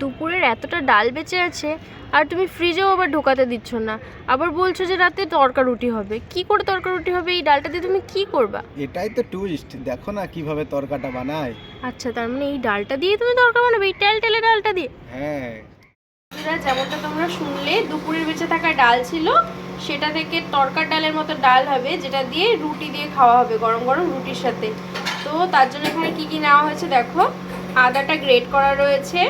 দুপুরের এতটা ডাল বেঁচে আছে আর তুমি ফ্রিজেও আবার ঢোকাতে দিচ্ছ না। আবার বলছো যে রাতে তরকা রুটি হবে। কি করে তরকা রুটি হবে? এই ডালটা দিয়ে তুমি কি করবা? এটাই তো টুইস্ট দেখো না কীভাবে তরকাটা বানায়। আচ্ছা তার মানে এই ডালটা দিয়ে তুমি তরকা বানাবে? এই টেল টেলে ডালটা দিয়ে? হ্যাঁ। যেমনটা তোমরা শুনলে দুপুরের বেঁচে থাকা ডাল ছিল। সেটা থেকে তরকার ডালের মতো ডাল হবে যেটা দিয়ে রুটি দিয়ে খাওয়া হবে গরম গরম রুটির সাথে। তো তার জন্য এখানে কি কি নেওয়া হয়েছে দেখো। আদাটা গ্রেট করা রয়েছে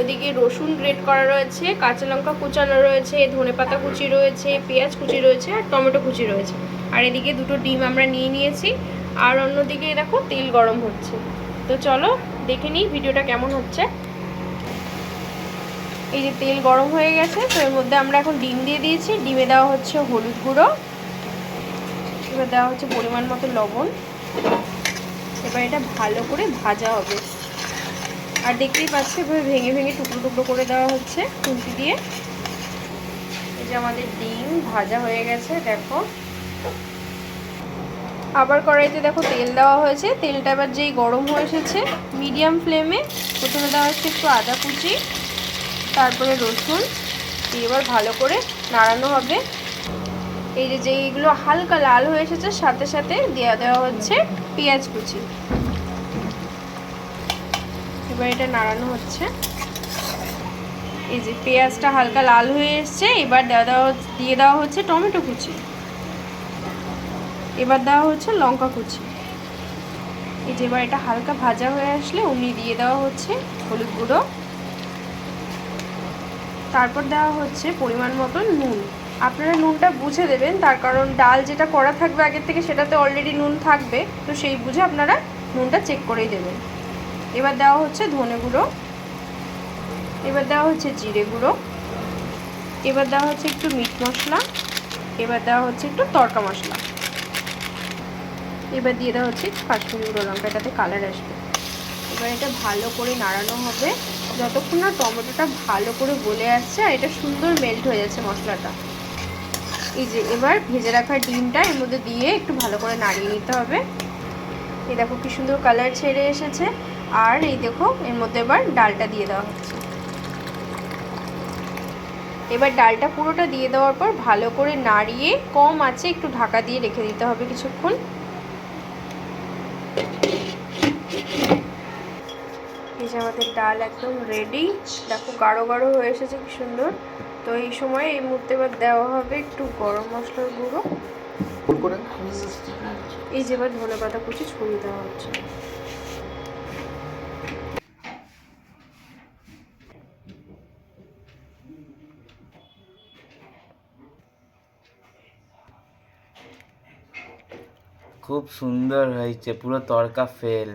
ওদিকে রসুন গ্রেট করা রয়েছে, কাঁচা লঙ্কা কুচানো রয়েছে ধনেপাতা কুচি রয়েছে, পেঁয়াজ কুচি রয়েছে আর টমেটো কুচি রয়েছে। আর এদিকে দুটো ডিম আমরা নিয়ে নিয়েছি, আর অন্যদিকে দেখো তেল গরম হচ্ছে। তো চলো দেখে নিই ভিডিওটা কেমন হচ্ছে। এই যে তেল গরম হয়ে গেছে, তো এর মধ্যে আমরা এখন ডিম দিয়ে দিয়েছি, ডিমে দেওয়া হচ্ছে হলুদ গুঁড়ো, এবার দেওয়া হচ্ছে পরিমাণ মতো লবণ। এবার এটা ভালো করে ভাজা হবে। আর দেখতেই পাচ্ছি, এভাবে ভেঙে ভেঙে টুকরো টুকরো করে দেওয়া হচ্ছে খুন্তি দিয়ে। এই যে আমাদের ডিম ভাজা হয়ে গেছে, দেখো। আবার কড়াইতে দেখো তেল দেওয়া হয়েছে। তেলটা এবার যেই গরম হয়ে এসেছে মিডিয়াম ফ্লেমে প্রথমে দেওয়া হচ্ছে একটু আদা কুচি, তারপরে রসুন। দিয়ে এবার ভালো করে নাড়ানো হবে। এই যে যেইগুলো হালকা লাল হয়ে এসেছে, সাথে সাথে দেওয়া দেওয়া হচ্ছে পেঁয়াজ কুচি। এবার এটা নাড়ানো হচ্ছে। এই যে পেঁয়াজটা হালকা লাল হয়ে এসছে, এবার দেওয়া দিয়ে দেওয়া হচ্ছে টমেটো কুচি। এবার দেওয়া হচ্ছে লঙ্কা কুচি। এই যে এবার এটা হালকা ভাজা হয়ে আসলে উনি দিয়ে দেওয়া হচ্ছে হলুদ গুঁড়ো। তারপর দেওয়া হচ্ছে পরিমাণ মতো নুন। আপনারা নুনটা বুঝে দেবেন, তার কারণ ডাল যেটা করা থাকবে আগের থেকে সেটাতে অলরেডি নুন থাকবে, তো সেই বুঝে আপনারা নুনটা চেক করেই দেবেন। এবার দেওয়া হচ্ছে ধনে গুঁড়ো। এবার দেওয়া হচ্ছে জিরে গুঁড়ো। এবার দেওয়া হচ্ছে একটু মিট মশলা। এবার দেওয়া হচ্ছে একটু তড়কা মশলা। এবার দিয়ে দেওয়া হচ্ছে কাশ্মীরি গুঁড়ো লঙ্কা এটাতে কালার আসবে। এবার এটা ভালো করে নাড়ানো হবে। যতক্ষণ না টমেটোটা ভালো করে গলে আসছে আর এটা সুন্দর মেল্ট হয়ে যাচ্ছে মশলাটা। এই যে এবার ভেজে রাখা ডিমটা এর মধ্যে দিয়ে একটু ভালো করে নাড়িয়ে নিতে হবে। এই দেখো কি সুন্দর কালার ছেড়ে এসেছে। আর এই দেখো এর মধ্যে এবার ডালটা দিয়ে দেওয়া হচ্ছে। এবার ডালটা পুরোটা দিয়ে দেওয়ার পর ভালো করে নাড়িয়ে কম আছে একটু ঢাকা দিয়ে রেখে দিতে হবে কিছুক্ষণ। এই যে আমাদের ডাল একদম রেডি দেখো গাঢ় গাঢ় হয়ে এসেছে কি সুন্দর। তো এই সময় এই মুহূর্তে এবার দেওয়া হবে একটু গরম মশলার গুঁড়ো। করে? এই যে এবার ধনে পাতা কুচি ছড়িয়ে দেওয়া হচ্ছে। খুব সুন্দর হয়েছে পুরো তড়কা ফেল